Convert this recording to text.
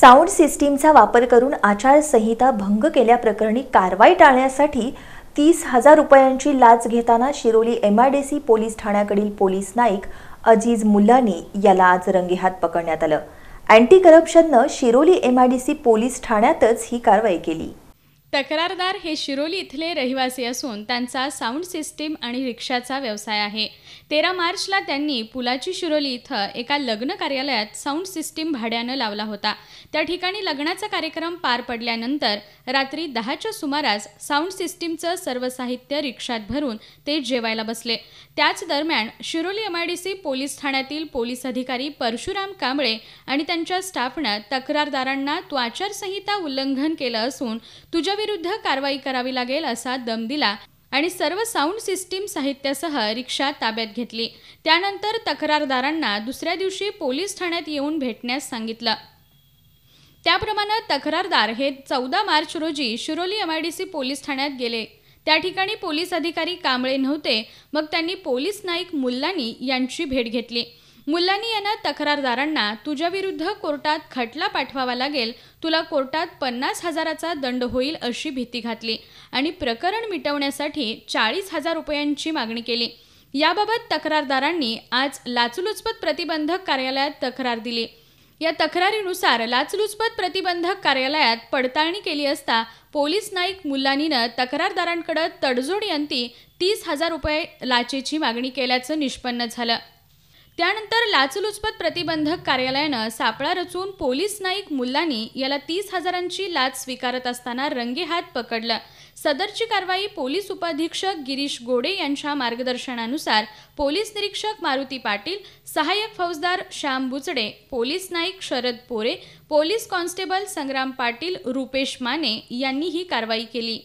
Sound सिस्टीमचा वापर करून आचारसंहिता भंग केल्याप्रकरणी कारवाई टाळण्यासाठी तीस हजार रुपयांची लाच घेताना शिरोली एमआ डी सी पोलीस ठाण्याकडील पोलीस नाईक अजीज मुल्लानी याला आज रंगेहात पकडण्यात आलं. Anti करप्शननं Shiroli M I D C police ठाण्यातच ही कारवाई केली. तक्रारदार हे शिरोली इथले रहिवासी असून त्यांचा साऊंड सिस्टीम आणि रिक्षाचा व्यवसाय आहे. तेरा मार्चला त्यांनी पुलाची शिरोली इथं एका लग्न कार्यालयात साऊंड सिस्टीम भाड्यानं लावला होता. त्या ठिकाणी लग्नाचा कार्यक्रम पार पडल्यानंतर रात्री दहाच्या सुमारास साऊंड सिस्टीमचं सर्व साहित्य रिक्षात भरून ते जेवायला बसले. त्याच दरम्यान शिरोली एमआयडीसी पोलीस ठाण्यातील पोलीस अधिकारी परशुराम कांबळे आणि त्यांच्या स्टाफनं तक्रारदारांना त्वाचारसंहिता आचारसंहिता उल्लंघन केलं असून तुझ्या विरुद्ध कारवाई करावी लागेल असा दम दिला आणि सर्व साऊंड सिस्टीम साहित्यासह रिक्षा ताब्यात घेतली. त्यानंतर तक्रारदारांना दुसऱ्या दिवशी पोलीस ठाण्यात येऊन भेटण्यास सांगितलं. त्याप्रमाणे तक्रारदार हे चौदा मार्च रोजी शिरोली एमआयडीसी पोलीस ठाण्यात गेले. त्या ठिकाणी पोलीस अधिकारी कांबळे नव्हते. मग त्यांनी पोलीस नाईक मुल्लानी यांची भेट घेतली. मुल्लानी यांना तक्रारदारांना तुझ्याविरुद्ध कोर्टात खटला पाठवावा लागेल तुला कोर्टात पन्नास हजाराचा दंड होईल अशी भीती घातली आणि प्रकरण मिटवण्यासाठी चाळीस हजार रुपयांची मागणी केली. याबाबत तक्रारदारांनी आज लाचलुचपत प्रतिबंधक कार्यालयात तक्रार दिली. या तक्रारीनुसार लाचलुचपत प्रतिबंधक कार्यालयात पडताळणी केली असता पोलीस नाईक मुल्लानीनं तक्रारदारांकडे तडजोडी तीस हजार रुपये लाचेची मागणी केल्याचं निष्पन्न झालं. त्यानंतर लाचलुचपत प्रतिबंधक कार्यालयानं सापळा रचून पोलीस नाईक मुल्लानी याला तीस हजारांची लाच स्वीकारत असताना रंगेहात पकडलं. सदरची कारवाई पोलीस उपाधीक्षक गिरीश गोडे यांच्या मार्गदर्शनानुसार पोलीस निरीक्षक मारुती पाटील सहाय्यक फौजदार Shyam Buchade police naik Sharad Pore police constable Sangram Patil Rupesh Mane यांनी ही कारवाई केली.